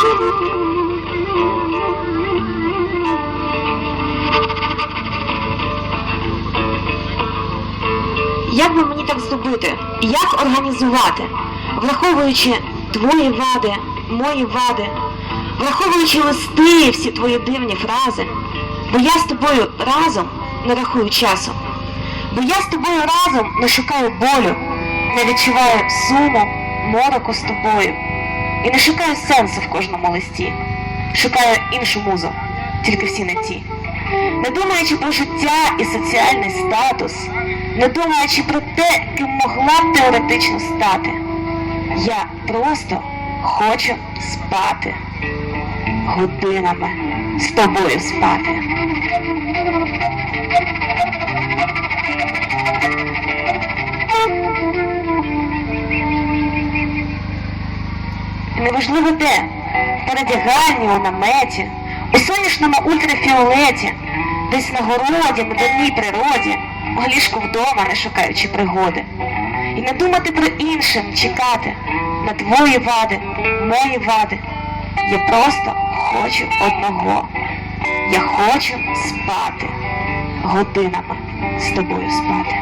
Як би мені так здобути, Як організувати, враховуючи твої вади, мої вади, враховуючи листи всі твої дивні фрази, бо я з тобою разом не рахую часу, бо я з тобою разом не шукаю болю, не відчуваю суму, мороку з тобою і не шукаю сенсу в кожному листі, шукаю іншу музу, тільки всі не ті. Не думаючи про життя і соціальний статус, не думаючи про те, ким могла б теоретично стати, я просто хочу спати годинами з тобою спати. Неважливо де, в передяганні, у наметі, у сонячному ультрафіолеті, десь на городі, на дальній природі, у ліжку вдома, не шукаючи пригоди. І не думати про інше, чекати на твої вади, мої вади. Я просто хочу одного. Я хочу спати, годинами з тобою спати.